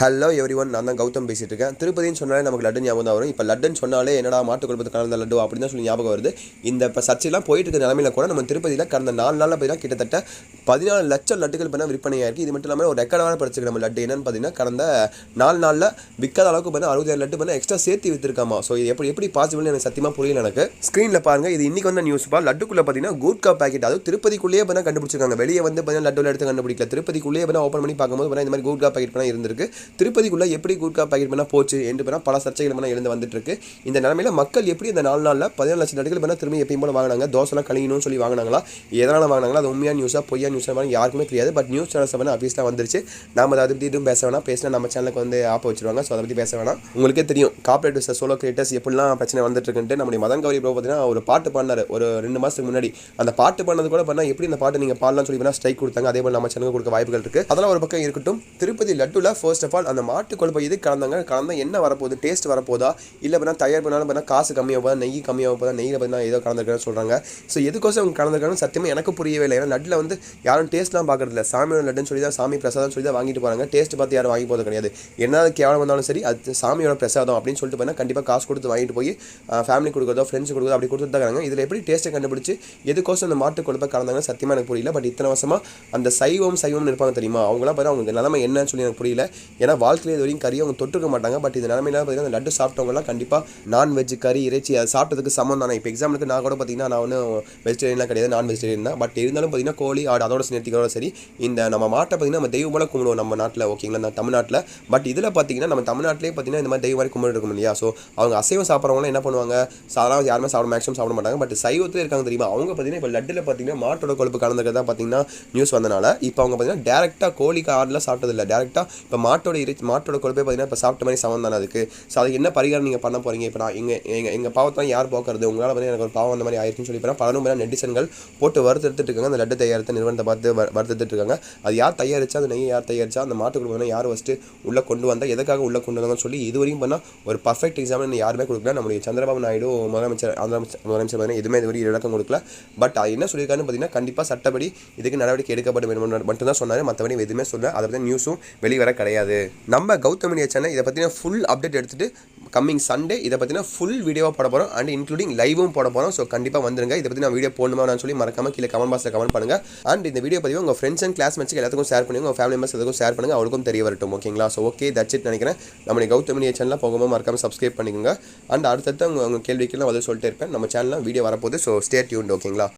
Hello every one நான் தான் கௌதம் பேசிட்டு இருக்கேன் திருப்பதின்னு சொன்னாலே நமக்கு லட்டு ஞாபகம் தான் வரும். இப்போ லட்டுன்னு சொன்னாலே என்னடா மாட்டு குழப்பத்து கலந்த லட்டு அப்படின்னு தான் சொல்லி ஞாபகம் வருது. இந்த இப்போ சர்ச்சைலாம் போயிட்டு இருக்க நிலமையில கூட நம்ம திருப்பதியில் கடந்த நாலு நாளில் பார்த்தீங்கன்னா கிட்டத்தட்ட பதினாலு லட்சம் லட்டுகள் பண்ண விற்பனையாக இருக்குது இது மட்டும் இல்லாமல் ஒரு ரெக்கார்டான படிச்சிருக்கு நம்ம லட்டு என்னன்னு பார்த்தீங்கன்னா கடந்த நாலு நாளில் விற்காத அளவுக்கு பண்ண அறுபதாயிரம் லட்டு பண்ண எக்ஸ்ட்ரா சேர்த்து விற்றுருக்காமா ஸோ இது எப்படி எப்படி பாசிபிள்னு எனக்கு சத்தியமாக புரியல எனக்கு. ஸ்க்ரீனில் பாருங்க இது இன்னைக்கு வந்த நியூஸ் பா. லட்டுக்குள்ளே பார்த்தீங்கன்னா கூட்கா பாக்கெட் அதுவும் திருப்பதிக்குள்ளேயே பண்ண கண்டுபிடிச்சிருக்காங்க. வெளியே வந்து பார்த்தீங்கன்னா லட்டுல எடுத்து கண்டுபிடிக்கல. திருப்பதிக்குள்ளேயே பண்ண ஓப்பன் பண்ணி பார்க்கும்போது பார்த்தா இந்த மாதிரி கூட்கா பேக்கெட் பண்ண இருந்திருக்கு. திருப்பதிக்குள்ளே எப்படி குட்கா பாக்கெட் பண்ணால் போச்சு என்று பண்ணால் பல சர்ச்சைகள் பண்ணால் எழுந்து வந்துட்டுருக்கு. இந்த நிலமையில மக்கள் எப்படி இந்த நாலு நாளில் பதினாலு லட்சம் லட்டுகள் பண்ணால் திரும்பி எப்பயும் போல வாங்கினாங்க? தோசைலாம் கழியணும்னு சொல்லி வாங்கினாங்களா? எதனால் வாங்கினாங்களா? அது உண்மையான நியூஸாக பொய்யா நியூஸாக மாதிரி யாருக்குமே தெரியாது. பட் நியூஸ் சேனல்ஸ் பண்ண ஆஃபீஸில் வந்துருச்சு. நம்ம அதை பற்றி எதுவும் பேச வேணாம். பேசினா நம்ம சேனலுக்கு வந்து ஆப்ப வச்சிருவாங்க. ஸோ அதை பற்றி பேச வேணாம். உங்களுக்கே தெரியும் கார்பரேட் சோலோ கிரியேட்டர்ஸ் எப்படிலாம் பிரச்சனை வந்துட்டு இருக்குன்ட்டு நம்முடைய மதன் கௌரி ப்ரோ பார்த்தீங்கன்னா ஒரு பாட்டு பாடினார். ஒரு ரெண்டு மாதத்துக்கு முன்னாடி. அந்த பாட்டு பண்ணது கூட பண்ணால் எப்படி இந்த பாட்டு நீங்கள் பாடலாம்னு சொல்லி வேணால் ஸ்ட்ரைக் கொடுத்தாங்க. அதே போல் நம்ம சேனலுக்கு கொடுக்க வாய்ப்புகள் இருக்குது அதெல்லாம் ஒரு பக்கம் இருக்கட்டும். திருப்பதி லட்டுல ஃபர்ஸ்ட் ஆஃப் ஆல் அந்த மாட்டு கொழுப்பை இது கலந்தாங்க? கலந்தா என்ன வரப்போகுது? டேஸ்ட் வரப்போதா இல்லை பண்ணால் தயார் பண்ணாலும் பண்ணால் காசு கம்மியாக போதா நெய் கம்மியாக போதா நெய்யில் பார்த்தீங்கன்னா ஏதோ கலந்துருக்கான்னு சொல்கிறாங்க ஸோ எதுக்கோசம் அவங்க கலந்துருக்காங்கன்னு சத்தியமாக எனக்கு புரியவே இல்லை. ஏன்னா லட்டில் வந்து யாரும் டேஸ்ட்லாம் பார்க்குறதில்ல. சாமியோட லட்டுன்னு சொல்லி தான் சாமி பிரசாதம் சொல்லி தான் வாங்கிட்டு போகிறாங்க டேஸ்ட் பார்த்து யாரும் வாங்கி போகிறது கிடையாது. என்ன கேவலம் வந்தாலும் சரி அது சாமியோட பிரசாதம் அப்படின்னு சொல்லிட்டு பார்த்தா கண்டிப்பாக காசு கொடுத்து வாங்கிட்டு போய் ஃபேமிலி கொடுக்குறதோ ஃப்ரெண்ட்ஸ் கொடுக்குறதோ அப்படி கொடுத்துட்டு தான் இதில் எப்படி டேஸ்ட்டை கண்டுபிடிச்சி எதுக்கோசம் அந்த மாட்டு கொழுப்பை கலந்தாங்க சத்தியமாக எனக்கு புரியல. பட் இத்தனை வருஷமாக அந்த சைவம் சைவம்னு இருப்பாங்க தெரியுமா? அவங்களாம் பார்த்தா அவங்க நிலைமை என்னன்னு சொல்லி எனக்கு புரியல. ஏன்னா வாழ்க்கையில் இது வரைக்கும் கறி அவங்க தொட்டுக்க மாட்டாங்க. பட் இந்த நிலமையில பார்த்தீங்கன்னா அந்த லட்டு சாப்பிட்டவங்கலாம் கண்டிப்பாக நான்வெஜ் கறி இறைச்சி அது சாப்பிட்டதுக்கு சமம் தானே. இப்போ எக்ஸாம்பிளுக்கு நான் கூட பார்த்தீங்கன்னா நான் ஒன்றும் வெஜிடேரியன்லாம் கிடையாது நான் வெஜிடேரியன் தான். பட் இருந்தாலும் பார்த்தீங்கன்னா கோழி ஆடு அதோட சேர்த்திக்கிறோட சரி இந்த நம்ம மாட்டை பார்த்தீங்கன்னா நம்ம தெய்வம் போல கும்பிடுவோம் நம்ம நாட்டில் ஓகேங்களா நம்ம தமிழ்நாட்டில். பட் இதில் பார்த்தீங்கன்னா நம்ம தமிழ்நாட்டிலே பார்த்தீங்கன்னா இந்த மாதிரி தெய்வம் மாதிரி கும்பிட்டு இருக்கும் இல்லையா? ஸோ அவங்க அசைவம் சாப்பிட்றவங்களாம் என்ன பண்ணுவாங்க? சாதாரண யாருமே சாப்பிட மேக்ஸிமம் சாப்பிட மாட்டாங்க. பட் சைவத்தில் இருக்காங்க தெரியுமா? அவங்க பார்த்தீங்கன்னா இப்போ லட்டில் பார்த்தீங்கன்னா மாட்டோட கொழுப்பு கலந்துக்கிறதா பார்த்தீங்கன்னா நியூஸ் வந்தனால இப்போ அவங்க பார்த்தீங்கன்னா டேரெக்டாக கோழி ஆடெலாம் சாப்பிட்டதில்ல. டேரெக்டாக இப்போ மாட்டு மாட்டோட இறைச்சி மாட்டோட கொழுப்பே பார்த்தீங்கன்னா இப்போ சாப்பிட்ட மாதிரி சமம் தானே அதுக்கு. ஸோ அதுக்கு என்ன பரிகாரம் நீங்கள் பண்ண போகிறீங்க இப்போ நான் எங்கள் எங்கள் எங்கள் பாவத்தான் யார் போக்குறது? உங்களால் வந்து எனக்கு ஒரு பாவம் அந்த மாதிரி ஆயிருக்குன்னு சொல்லி போனால் பலரும் பேர் நெட்டிசன்கள் போட்டு வறுத்தெடுத்துட்டு இருக்காங்க. அந்த லட்டு தயாரித்த நிறுவனத்தை பார்த்து வறுத்தெடுத்துட்டு இருக்காங்க. அது யார் தயாரிச்சா அது நெய் யார் தயாரிச்சா அந்த மாட்டு குடும்பம் யார் ஃபஸ்ட்டு உள்ளே கொண்டு வந்தால் எதுக்காக உள்ளே கொண்டு வந்தாங்கன்னு சொல்லி இது வரைக்கும் பண்ணால் ஒரு பர்ஃபெக்ட் எக்ஸாம்பிள் யாருமே கொடுக்கல. நம்முடைய சந்திரபாபு நாயுடு முதலமைச்சர் ஆந்திர முதலமைச்சர் பார்த்தீங்கன்னா எதுவுமே இது வரைக்கும் விளக்கம் கொடுக்கல. பட் அது என்ன சொல்லியிருக்காருன்னு பார்த்தீங்கன்னா கண்டிப்பாக சட்டப்படி இதுக்கு நடவடிக்கை எடுக்கப்பட வேண்டும் மட்டும் தான் சொன்னார். மற்றபடி எதுவுமே சொல்ல அதை பற்றி நியூஸும் வெளிவர கிடையாது. நம்ம கௌதமணிய சேனல் இதை பற்றின ஃபுல் அப்டேட் எடுத்துகிட்டு கம்மிங் சண்டே இதை பற்றின ஃபுல் வீடியோவாக போட போகிறோம் அண்ட் இன்க்ளூடிங் லைவும் போட போகிறோம் ஸோ கண்டிப்பாக வந்துருங்க. இதை பற்றி நான் வீடியோ போடணுமா சொல்லி மறக்காம கீழே கமெண்ட் பாக்ஸில் கமெண்ட் பண்ணுங்கள் அண்ட் இந்த வீடியோ பதிவு உங்கள் ஃப்ரெண்ட்ஸ் அண்ட் கிளாஸ்மேட்ஸ்க்கு எல்லாத்துக்கும் ஷேர் பண்ணுங்க. உங்கள் ஃபேமிலி மெம்பர்ஸ் எல்லாத்துக்கும் ஷேர் பண்ணுங்கள் அவங்களுக்கும் தெரிய வரட்டும். ஓகேங்களா ஸோ ஓகே தட்ஸ் இட் நினைக்கிறேன். நம்மளுடைய கௌதமினிய சேனலில் போகும்போது மறக்காம சப்ஸ்கிரைப் பண்ணிக்கோங்க. அண்ட் அடுத்தடுத்து உங்கள் உங்கள் கேள்விக்கெல்லாம் பதில் சொல்லிட்டே இருப்பேன். நம்ம சேனலில் வீடியோ வரப்போகுது. ஸோ ஸ்டே டியூன் ஓகேங்களா